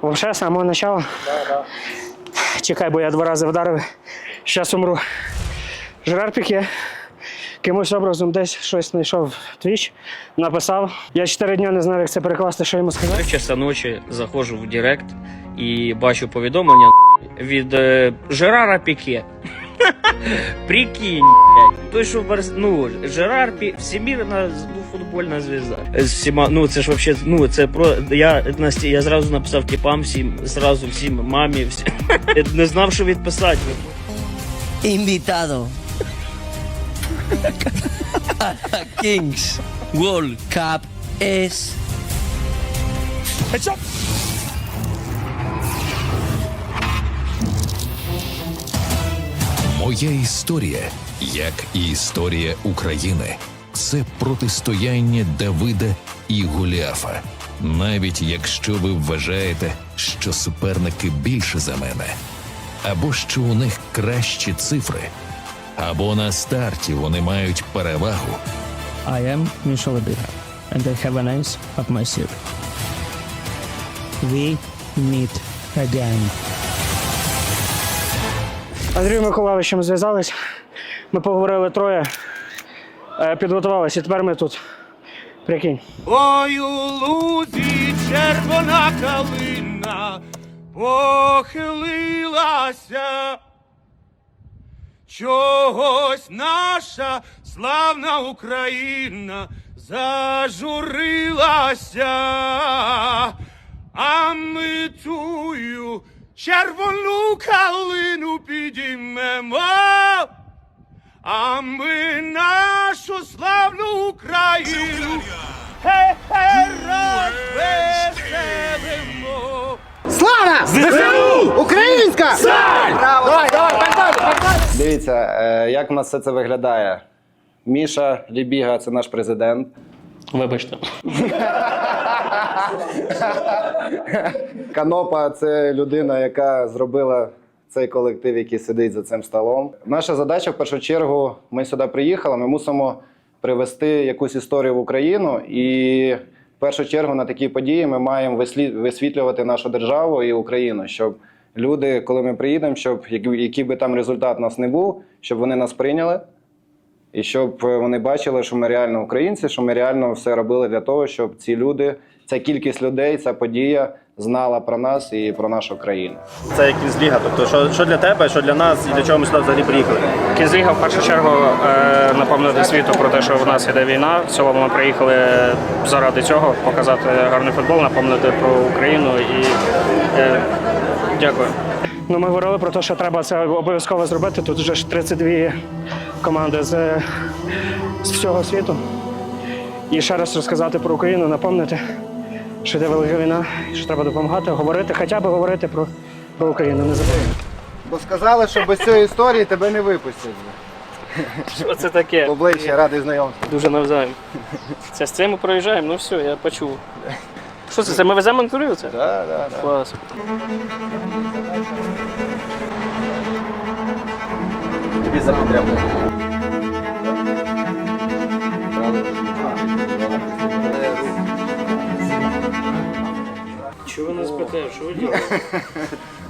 Вообще, з самого начала. Чекай, бо я два рази вдарив. Зараз умру. Жерар Піке. Кимось образом десь щось знайшов твіч, написав. Я чотири дні не знав, як це перекласти, що йому сказати. В часа ночі заходжу в Директ і бачу повідомлення від е, Жерара Піке. Прикинь, блядь. той, що Барс... ну, Жерар Пі... всемірна ну, футбольна звізда. З всіма, ну це ж вообще, ну це про я Насті, я зразу написав типам всім, зразу всім мамі, всім. Не знав, що відписати. invitado Kings World Cup es Моя історія, як і історія України, це протистояння Давида і Голіафа. Навіть якщо ви вважаєте, що суперники більше за мене, або що у них кращі цифри, або на старті вони мають перевагу. I am Michel Lebiha, and I have an ace up my sleeve. We meet again. Андрію Миколаївичем зв'язались. Ми поговорили троє, е, підготувалися. І тепер ми тут. Прикинь. Ой, у лузі червона калина похилилася. Чогось наша славна Україна зажурилася, а ми тую червону калину підіймемо. А ми нашу славну Україну розвеселимо. Дивіться, е, як у нас все це виглядає. Міша Лібіга це наш президент. Вибачте. Канопа це людина, яка зробила цей колектив, який сидить за цим столом. Наша задача в першу чергу, ми сюди приїхали, ми мусимо привести якусь історію в Україну. І в першу чергу на такі події ми маємо висвітлювати нашу державу і Україну, щоб люди, коли ми приїдемо, щоб який би там результат у нас не був, щоб вони нас прийняли. І щоб е, вони бачили, що ми реально українці, що ми реально все робили для того, щоб ці люди, ця кількість людей, ця подія знала про нас і про нашу країну. Це як ліга. Тобто, що, що для тебе, що для нас, і для чого ми сюди взагалі приїхали? Кінзліга в першу чергу е, напомнити світу про те, що в нас іде війна. В цілому ми приїхали заради цього показати гарний футбол, напомнити про Україну і е, дякую. Ну, ми говорили про те, що треба це обов'язково зробити. Тут вже ж 32 команди з, з всього світу. І ще раз розказати про Україну, напомнити, що йде велика війна, що треба допомагати, говорити, хоча б говорити про, про Україну. Не забувати. Бо сказали, що без цієї історії тебе не випустять. Що це таке? Обличчя радий знайомству. Дуже навзаєм. Це з цим ми проїжджаємо, ну все, я почув. Що це? Це ми веземо інтерв'ю це? Да, да, да. Клас. Тобі за спите? Що ви робите?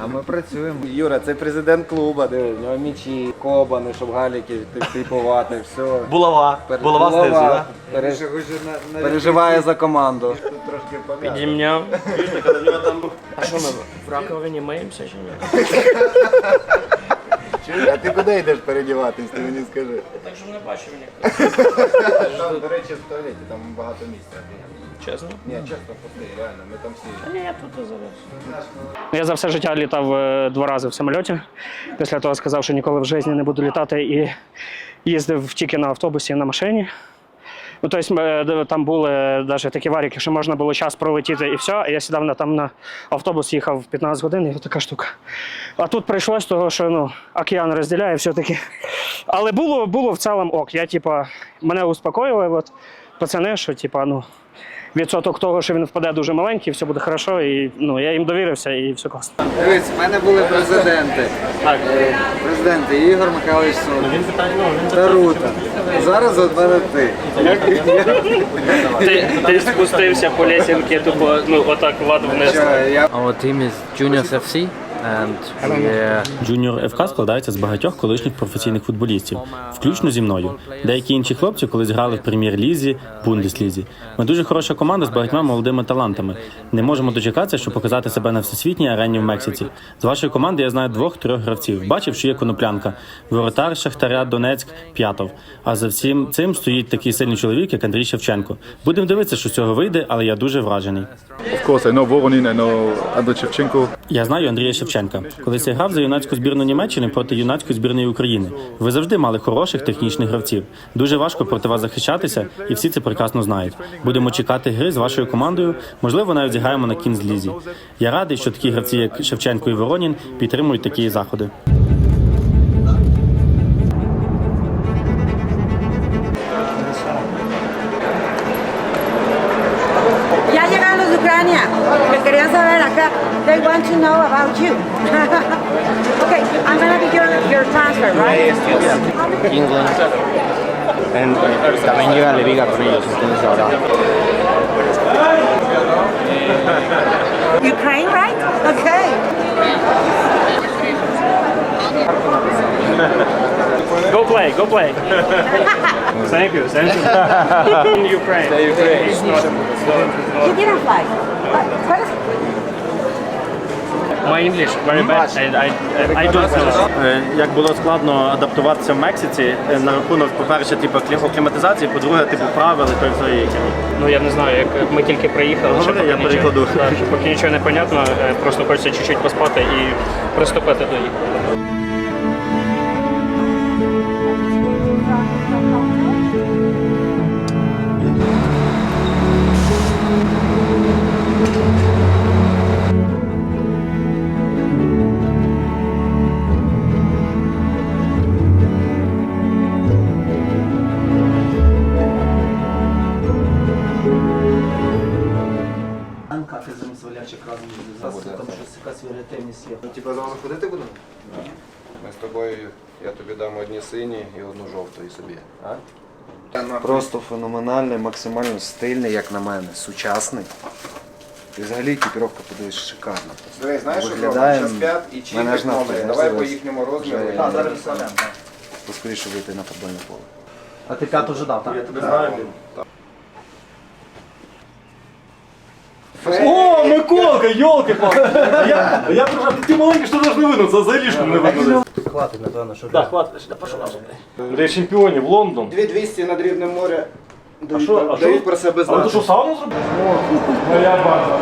А ми працюємо. Юра, це президент клубу, диви, в нього мічі, кобани, щоб галіки типувати, все. Булава. Булава стизи, так? Переж... Переживає за команду. Підімняв. А що ми в раковині миємося чи ні? А ти куди йдеш передіватись, ти мені скажи. Так що не бачив ні. Там, до речі, в туалеті, там багато місця. Чесно? Ні, чесно, пусти, реально, ми там всі. Ні, я тут і. Я за все життя літав е, два рази в самольоті. Після того сказав, що ніколи в житті не буду літати і їздив тільки на автобусі і на машині. Ну, тобто, е, там були навіть такі варіки, що можна було час пролетіти і все. А я сідав на, там на автобус, їхав 15 годин, і така штука. А тут прийшлось того, що ну, океан розділяє все-таки. Але було, було в цілому ок. Я, типа, мене успокоїли, от, пацани, що типа, ну, відсоток того, що він впаде дуже маленький, все буде хорошо. І ну, я їм довірився і все класно. Дивись, в мене були президенти. Так. Е, Президенти Ігор Михайлович Соболєв. Тарута. Зараз от мене ти. Ти, ти спустився по лесінки, тупо ну, отак вад вниз. Що, я Our team is Juniors FC Джуніор ФК складається з багатьох колишніх професійних футболістів, включно зі мною. Деякі інші хлопці колись грали в прем'єр-лізі, бундеслізі. Ми дуже хороша команда з багатьма молодими талантами. Не можемо дочекатися, щоб показати себе на всесвітній арені в Мексиці. З вашої команди я знаю двох-трьох гравців. Бачив, що є коноплянка, воротар Шахтаря, Донецьк, П'ятов. А за всім цим стоїть такий сильний чоловік, як Андрій Шевченко. Будемо дивитися, що з цього вийде, але я дуже вражений. Я знаю Андрія Шевченка. Колись я грав за юнацьку збірну Німеччини проти юнацької збірної України. Ви завжди мали хороших технічних гравців. Дуже важко проти вас захищатися, і всі це прекрасно знають. Будемо чекати гри з вашою командою. Можливо, навіть зіграємо на кінзлізі. Я радий, що такі гравці, як Шевченко і Воронін, підтримують такі заходи. Llegaron los que querían saber acá. They want to know about you. okay, I'm gonna be your, your transfer, right? England. And, eh, también llega Leviga con ellos, entonces ahora. Ukraine, right? Okay. Go play, go play. thank you, thank you. In Ukraine. It's not- You didn't fly. What, what is My English very bad. I, I, I don't know. Е, Як було складно адаптуватися в Мексиці е, на рахунок, по-перше, типу, клі- акліматизації, по-друге, типу, правил і той всієї хімії. Ну я не знаю, як ми тільки приїхали, Говори, ще поки я нічого- перекладу. Так, ще поки нічого не понятно, е, просто хочеться чуть-чуть поспати і приступити до їх. Типа з вами ходити будемо? Ми з тобою, я тобі дам одні сині і одну жовту і собі. А? просто феноменальний, максимально стильний, як на мене, сучасний. І взагалі екіпіровка подивись шикарна. Диви, знаєш, що Виглядає? Час 5 і чіпик мене ж нахуй, Давай по зараз. їхньому розміру. Вже я- зараз. Поскоріше вийти на футбольне поле. А ти п'яту вже дав, так? Я тебе знаю. О, Миколка, йолки Я, я просто, ти маленький, що видно, це за ліжком не видно. Хватить, напевно, що Так, хватить, пошла. Для чемпіонів, Лондон. 2200 над рівнем моря. Дають, що, про- а що? дають про себе А ти знати. що, сауну зробив? Моя база.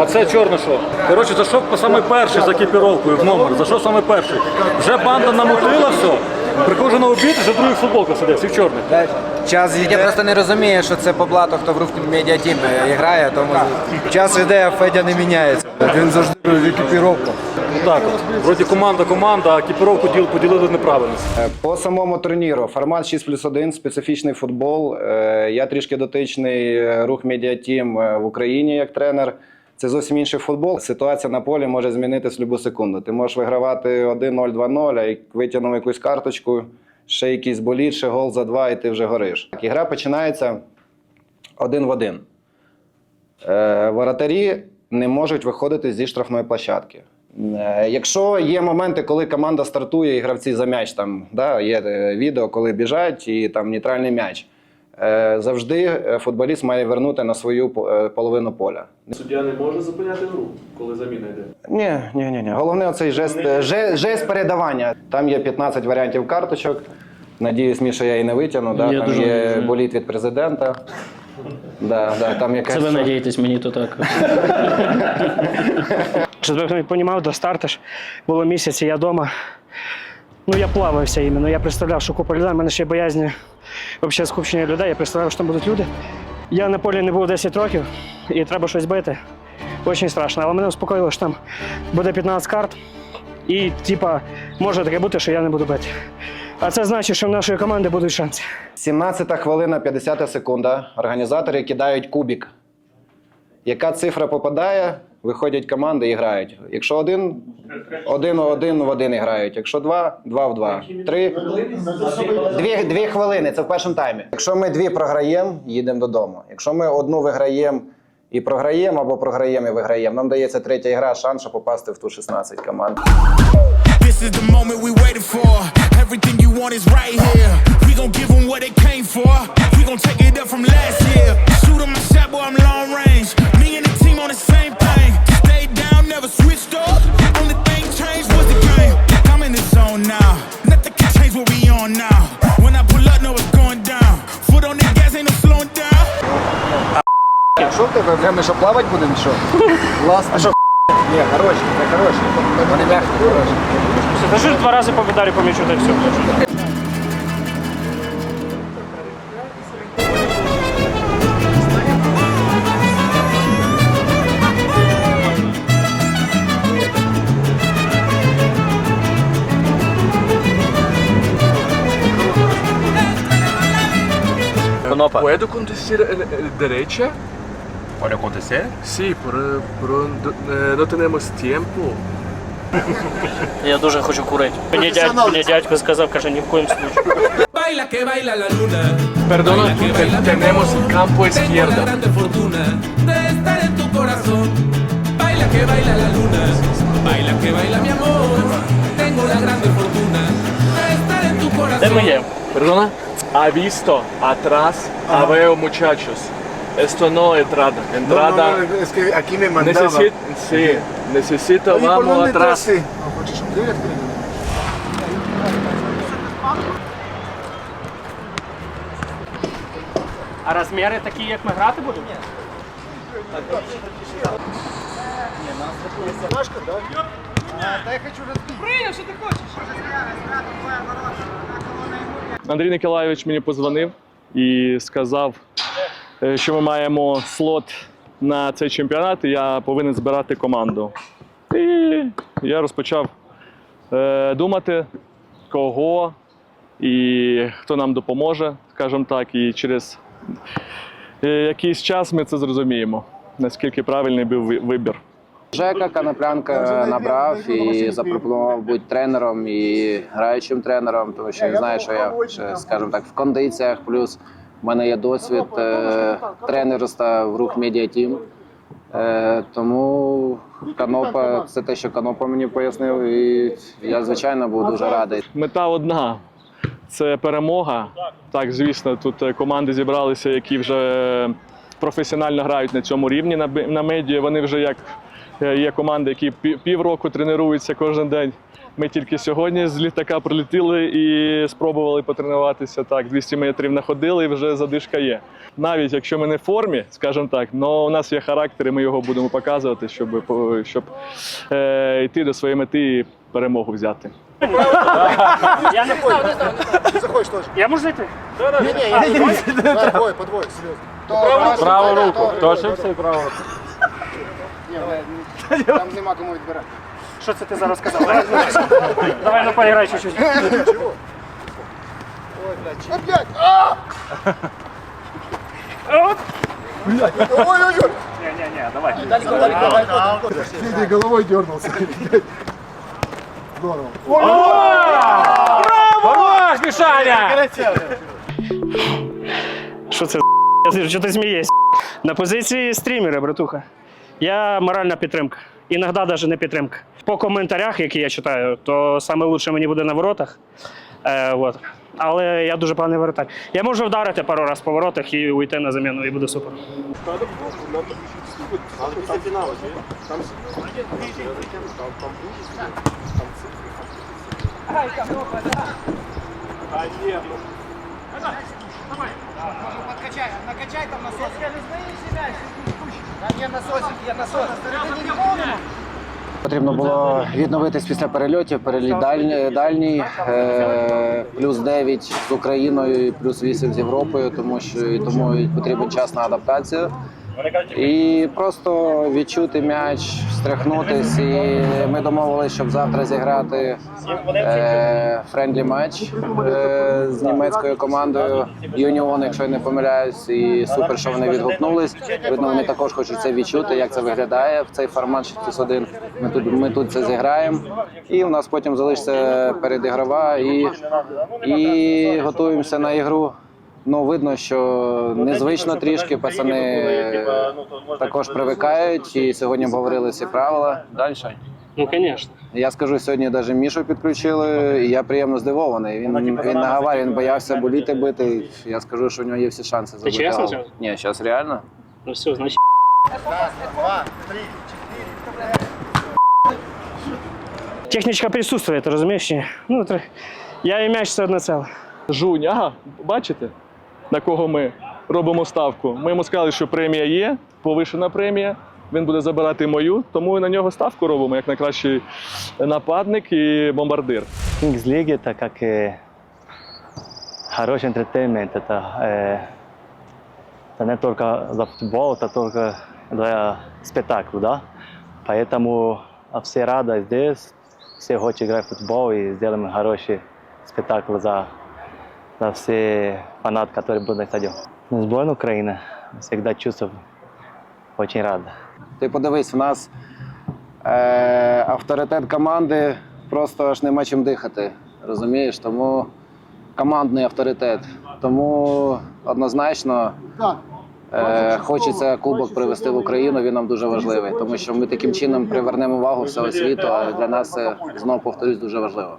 А це чорно що? Коротше, зайшов по саме перший за екіпіровкою в номер. Зайшов саме перший. Вже банда намутила все. Приходжу на обід, вже другий футболка сидить, всі в чорних. Час йде. Я просто не розумію, що це по блату, хто в рух медіатім грає, тому час іде, а Федя не міняється. Він завжди в екіпіровках. Так, от. вроді команда, команда, а екіпіровку діл поділили неправильно. Е, По самому турніру формат 6 плюс 1, специфічний футбол. Е, Я трішки дотичний е, рух медіатім е, в Україні як тренер. Це зовсім інший футбол. Ситуація на полі може змінитись в будь-яку секунду. Ти можеш вигравати 1-0, 2-0, а витягнув якусь карточку, ще якийсь боліт, ще гол за два, і ти вже гориш. Так, і гра починається один в один. Е, Воротарі не можуть виходити зі штрафної площадки. Е, Якщо є моменти, коли команда стартує і гравці за м'яч, там да, є е, відео, коли біжать і там нейтральний м'яч. Е, Завжди е, футболіст має вернути на свою е, половину поля. Суддя не може зупиняти гру, коли заміна йде. Ні, ні, ні, ні. Головне оцей жест, е, же- жест передавання. Там є 15 варіантів карточок. Надіюсь, Міша, я її не витягну. Да? Я Там дуже є надіюсь. боліт від президента. Да, да, там якась Це ви надієтесь, мені то так. Щоб ви розуміли, до старту ж було місяць, і я вдома. Ну, я плавався іменно. Я представляв, що купа людей, в мене ще боязні взагалі скупчення людей. Я представляв, що там будуть люди. Я на полі не був 10 років і треба щось бити. Очень страшно. Але мене успокоїло, що там буде 15 карт. І, типа, може таке бути, що я не буду бити. А це значить, що в нашої команди будуть шанси. 17 хвилина, 50 секунда. Організатори кидають кубик. Яка цифра попадає, виходять команди і грають. Якщо один, один, один в один і грають. Якщо два, два в два. Три. Дві, дві хвилини, це в першому таймі. Якщо ми дві програємо, їдемо додому. Якщо ми одну виграємо і програємо, або програємо і виграємо, нам дається третя гра, шанс, щоб попасти в ту 16 команд. This is the moment we waited for. Everything you want is right here. We gon' give them what they came for. We gon' take it up from last year. Shoot 'em my shot, boy, I'm long range. Me and the team on the same thing. Stayed down, never switched up. Only thing changed was the game. I'm in the zone now. Nothing can change what we on now. When I pull up, know it's going down. Foot on the gas, ain't no slowing down. Що в тебе? Прямо що плавати будемо? Що? Власне. А що? Ні, хороші, це хороші. Вони м'які, хороші. Ти ж два рази по медалі помічу, та й все. Puede acontecer derecha? Pode acontecer? Sí, pero, pero eh, no tenemos tiempo. Я дуже хочу курити. Мені, дядь, мені дядько сказав, каже, ні в коїм случаю. Baila que baila la luna. Perdona, tenemos el campo izquierda. fortuna de estar en tu corazón. Baila que baila la luna. Baila que baila mi amor. Tengo la grande fortuna de estar en tu Де corazón. ми є? Perdona, ha visto atrás, ah. veo muchachos. Esto no entrada. Entrada. es que aquí me mandaba. Necesito, sí, necesito, vamos atrás. А розміри такі, як ми грати будемо? Андрій Николаєвич мені позвонив і сказав, е, що ми маємо слот на цей чемпіонат, і я повинен збирати команду. І я розпочав е, думати, кого і хто нам допоможе, скажімо так, і через е, якийсь час ми це зрозуміємо, наскільки правильний був вибір. Жека Канаплянка набрав і запропонував бути тренером і граючим тренером, тому що він знає, що я скажімо так, в кондиціях. Плюс в мене є досвід е, тренерства в рух Team. Е, тому Канопа це те, що Канопа мені пояснив, і я звичайно був дуже радий. Мета одна це перемога. Так, звісно, тут е, команди зібралися, які вже професіонально грають на цьому рівні на, на медіа. Вони вже як е, є команди, які пі- півроку тренуються кожен день. Ми тільки сьогодні з літака прилетіли і спробували потренуватися так. 200 метрів находили, і вже задишка є. Навіть якщо ми не в формі, скажімо так, але у нас є характер, і ми його будемо показувати, щоб, щоб е, йти до своєї мети і перемогу взяти. Я не знаю, не знаю. Заходиш теж. Я можу зайти? Ні, ні, я не Подвой, подвой, серйозно. Праву руку. Хто все праву руку? Там нема кому відбирати. Що це ти зараз сказав? Давай, Давай ну поіграй чуть-чуть. Ой, блядь! Ой-ой-ой! Ні-ні-ні, давай. Ты головой дернулся. Здорово. Хорош, Мішаня! Що це? Що ти смієш? На позиції стрімера, братуха. Я моральна підтримка. Іноді навіть не підтримка. По коментарях, які я читаю, то лучше мені буде на воротах. Е, от. Але я дуже поганий воротар. Я можу вдарити пару разів по воротах і уйти на заміну, і буде супер. Подкачай, накачай там насос. Да не насосик, Потрібно було відновитись після перельотів. Переліт дальній, дальній е, плюс 9 з Україною, плюс 8 з Європою, тому що і тому потрібен час на адаптацію. І просто відчути м'яч, стряхнутись. І ми домовилися, щоб завтра зіграти е, френдлі матч е, з німецькою командою Юніон, якщо я не помиляюсь. І супер, що вони відгукнулись. Видно, вони також хочуть це відчути, як це виглядає в цей формат 6 плюс 1. Ми тут, ми тут це зіграємо. І у нас потім залишиться передігрова і, і готуємося на ігру. Ну, видно, що незвично трішки пацани також привикають і сьогодні обговорили всі правила. Далі. Ну, звісно. Я скажу, сьогодні навіть Мішу підключили, і я приємно здивований. Він, він наговарив, він боявся боліти бити. Я скажу, що у нього є всі шанси забити. чесно гол. Ні, зараз реально. Ну все, значить. Технічка присутствує, ти розумієш? Ну, я і м'яч це одне ціле. Жунь, ага, бачите, на кого ми робимо ставку? Ми йому сказали, що премія є, повишена премія. Він буде забирати мою, тому і на нього ставку робимо як найкращий нападник і бомбардир. Kings League это как э, хороший entertainment, это, э, это не только за футбол, это только для спектакля, да? Поэтому а, все рады здесь, все хотят играть в футбол и сделаем хороший спектакль за, за все фанаты, которые будут на стадионе. Сборная Украины всегда чувствую очень рад. Ти подивись, в нас е, авторитет команди просто аж нема чим дихати. Розумієш? Тому командний авторитет. Тому однозначно е, хочеться кубок привезти в Україну. Він нам дуже важливий, тому що ми таким чином привернемо увагу всього світу. А для нас це знову повторюсь дуже важливо.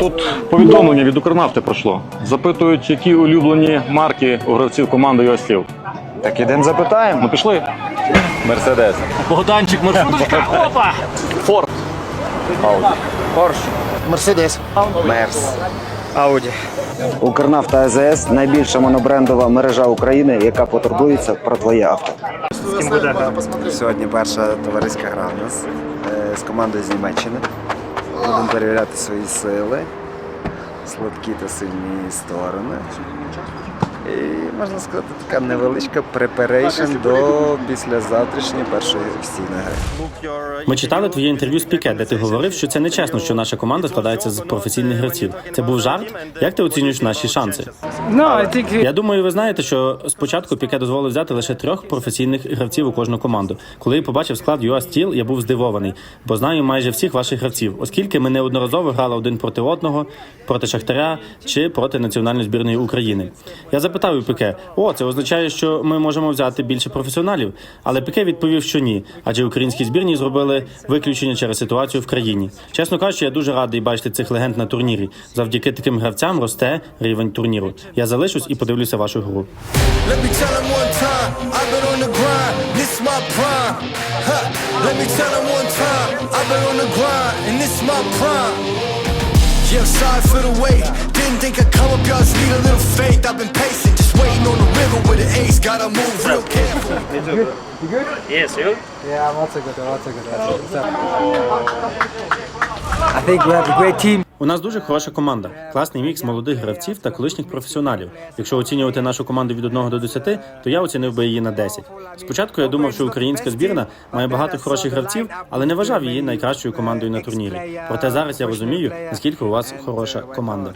Тут повідомлення від Укрнафти пройшло. Запитують, які улюблені марки у гравців команди його. Так ідемо запитаємо. Ну пішли. Мерседес. Богданчик, маршруточка. Опа! Форд. Ауді. Порш. Мерседес. Мерс. Ауді. Укрнафта АЗС найбільша монобрендова мережа України, яка потурбується про твоє авто. Сьогодні перша товариська гра в нас е, з командою з Німеччини. Будемо перевіряти свої сили, слабкі та сильні сторони. І можна сказати, така невеличка препарейшн до післязавтрашньої першої офіційної гри. Ми читали твоє інтерв'ю з Піке, де ти говорив, що це не чесно, що наша команда складається з професійних гравців. Це був жарт. Як ти оцінюєш наші шанси? Я думаю, ви знаєте, що спочатку Піке дозволив взяти лише трьох професійних гравців у кожну команду. Коли я побачив склад UA Steel, я був здивований, бо знаю майже всіх ваших гравців, оскільки ми неодноразово грали один проти одного, проти Шахтаря чи проти національної збірної України. Я запитав у Піке: о, це означає, що ми можемо взяти більше професіоналів. Але Піке відповів, що ні, адже українські збірні зробили виключення через ситуацію в країні. Чесно кажучи, я дуже радий бачити цих легенд на турнірі. Завдяки таким гравцям росте рівень турніру. Я залишусь і подивлюся вашу гру. Yeah, sorry for the wait. Didn't think I'd come up, y'all just need a little faith. I've been patient, just waiting on the river with an ace. Gotta move real careful. You good? You good? Yes, you? Yeah, lots of good, lots of good. I think we have a great team. У нас дуже хороша команда, класний мікс молодих гравців та колишніх професіоналів. Якщо оцінювати нашу команду від 1 до 10, то я оцінив би її на 10. Спочатку я думав, що українська збірна має багато хороших гравців, але не вважав її найкращою командою на турнірі. Проте зараз я розумію, наскільки у вас хороша команда.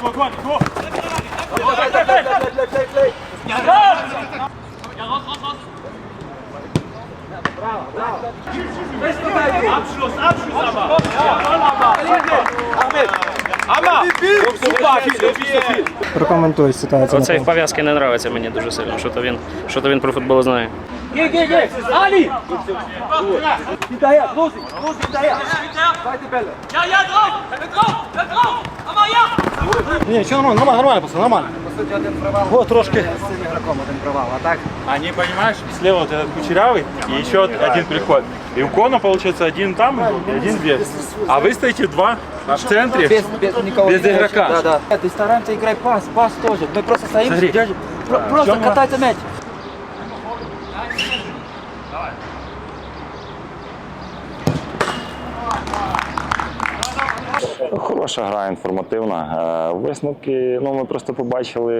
Go, go, go. Прокоментуй ситуацію. Оцей в пов'язки не подобається мені дуже сильно, що то він, що то він про футбол знає. Ні, що нормально, нормально, нормально, пацан, нормально. суті, один провал. О, трошки. З цим ігроком один провал, а так? Они, понимаешь, слева вот этот кучерявый и еще один приход. И у Кона получается один там и один здесь. А вы стоите два в центре Без, без никого. без не игрока. Да, да. Ты стараемся играть пас, пас тоже. Мы просто стоим, Смотри. дядя, про- просто Тёма. катайте мяч. Хороша гра, інформативна. Е, Висновки, ну ми просто побачили,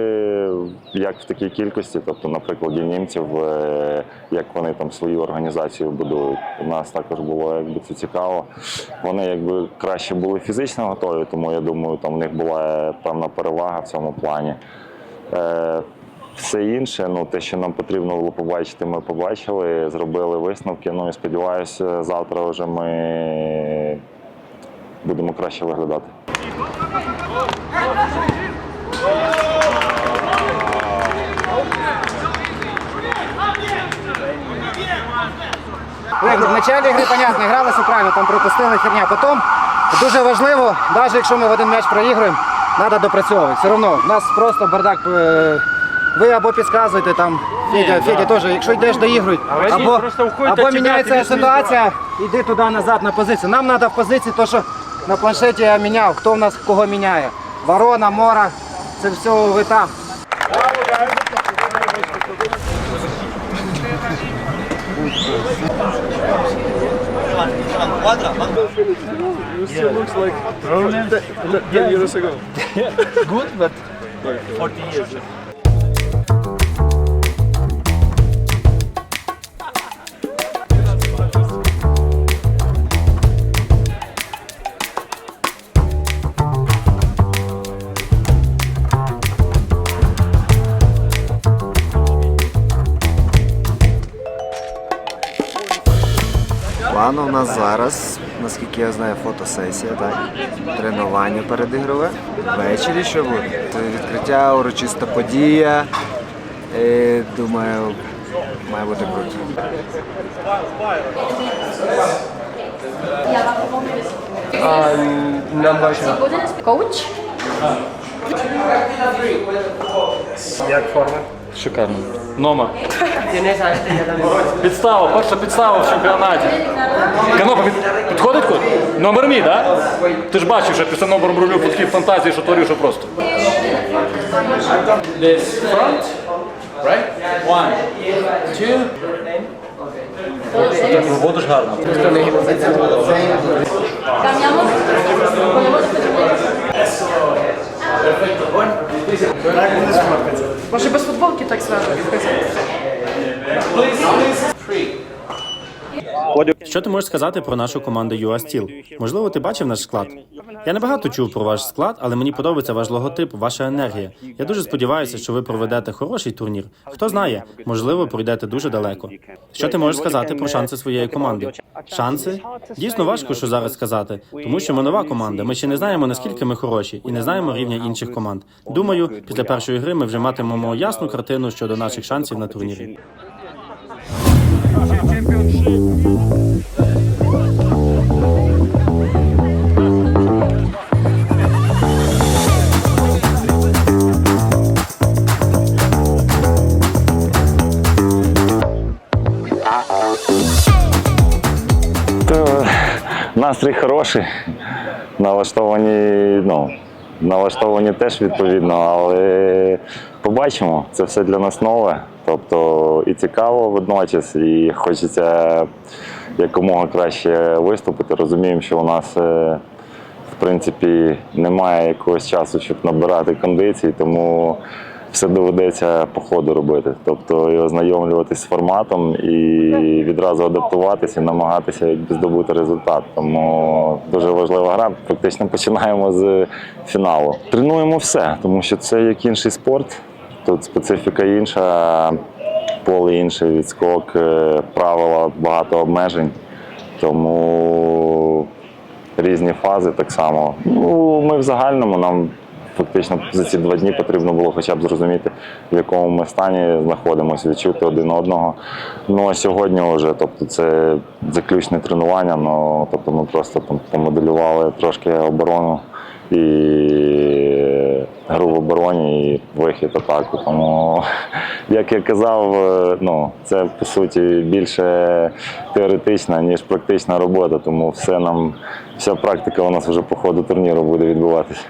як в такій кількості, тобто на прикладі німців, е, як вони там свою організацію будують. У нас також було якби це цікаво. Вони якби краще були фізично готові, тому я думаю, там в них була певна перевага в цьому плані. Е, Все інше, ну те, що нам потрібно було побачити, ми побачили, зробили висновки. Ну і сподіваюся, завтра вже ми будемо краще виглядати. Олег, в началі гри, понятно, гралися правильно, там пропустили херня. Потім дуже важливо, навіть якщо ми в один м'яч проіграємо, треба допрацьовувати. Все одно, у нас просто бардак. е, Ви або підказуєте там, Федя, Федя теж, якщо йдеш доігрують, ви або, або міняється ситуація, іди туди назад на позицію. Нам треба в позиції, то що на планшеті я міняв, хто в нас кого міняє. Ворона, мора, це все ви там. План у нас зараз, наскільки я знаю, фотосесія, так? Тренування передігрове. Ввечері що буде? Це відкриття, урочиста подія. І, думаю, має бути круто. Коуч? Як форма? Шикарно. Номер. Підстава, перша підстава в чемпіонаті. Канопа під, підходить код? Номер мій, так? Да? Ти ж бачив, що після номером рулю по фантазії, що творю, що просто. This front, right? One, two. Так виводиш гарно. Cambiamos. Може без футболки takes about 30 seconds. Please, please. Three. Що ти можеш сказати про нашу команду UA Steel? Можливо, ти бачив наш склад? Я небагато чув про ваш склад, але мені подобається ваш логотип, ваша енергія. Я дуже сподіваюся, що ви проведете хороший турнір. Хто знає, можливо, пройдете дуже далеко. Що ти можеш сказати про шанси своєї команди? Шанси? Дійсно важко, що зараз сказати, тому що ми нова команда. Ми ще не знаємо наскільки ми хороші, і не знаємо рівня інших команд. Думаю, після першої гри ми вже матимемо ясну картину щодо наших шансів на турнірі. Настрій хороший. Налаштовані, ну, налаштовані теж відповідно, але побачимо. Це все для нас нове. Тобто і цікаво водночас, і хочеться якомога краще виступити. Розуміємо, що у нас е, в принципі немає якогось часу, щоб набирати кондиції, тому все доведеться по ходу робити. Тобто і ознайомлюватись з форматом і відразу адаптуватися і намагатися здобути результат. Тому дуже важлива гра. Фактично починаємо з фіналу. Тренуємо все, тому що це як інший спорт. Тут специфіка інша, поле інше, відскок, е, правила, багато обмежень. Тому різні фази так само. Ну, ми в загальному нам фактично за ці два дні потрібно було хоча б зрозуміти, в якому ми стані знаходимося, відчути один одного. Ну а сьогодні вже, тобто, це заключне тренування. Ну тобто ми просто там помоделювали трошки оборону і гру в обороні, і вихід атаку. Тому, як я казав, е, ну, це по суті більше теоретична, ніж практична робота, тому все нам, вся практика у нас вже по ходу турніру буде відбуватися.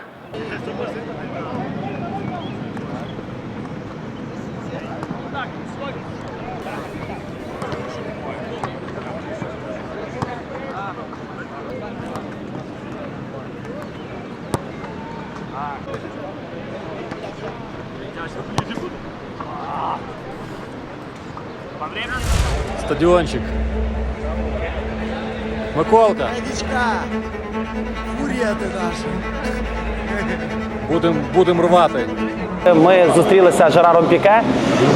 Стадіончик. Миколка. Фурія ти наша. Будемо будем рвати. Ми зустрілися з Жераром Піке,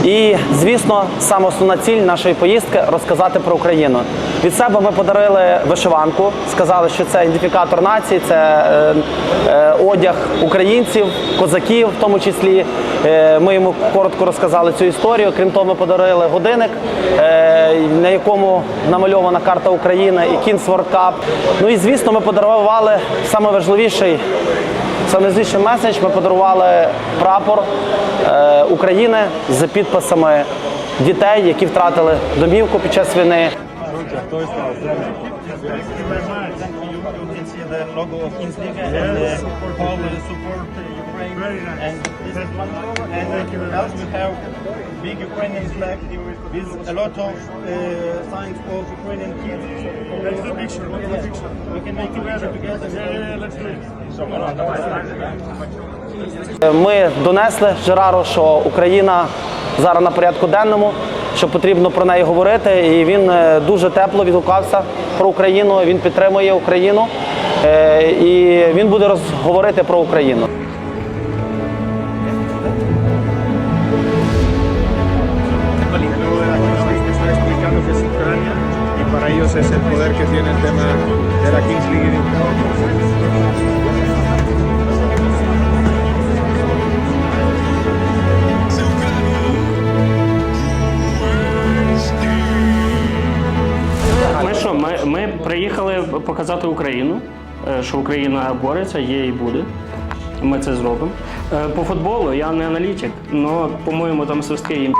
і звісно, саме основна ціль нашої поїздки розказати про Україну. Від себе ми подарили вишиванку, сказали, що це ідентифікатор нації, це е, е, одяг українців, козаків, в тому числі. Е, ми йому коротко розказали цю історію. Крім того, ми подарили годинник, на якому намальована карта України і Kings Cup. Ну і звісно, ми подарували найважливіший найзвичайший меседж ми подарували прапор України з підписами дітей, які втратили домівку під час війни. Big Ukrainian flag with a lot of uh, signs of Ukrainian kids. Let's do a picture. Let's do a picture. We can make it better together. Yeah, yeah, yeah, let's do it. Ми донесли Жерару, що Україна зараз на порядку денному, що потрібно про неї говорити. І він е, дуже тепло відгукався про Україну. Він підтримує Україну Е, і він буде розговорити про Україну. Показати Україну, е, що Україна бореться, є і буде. Ми це зробимо. Е, По футболу я не аналітик, але, по-моєму, там свистки їм.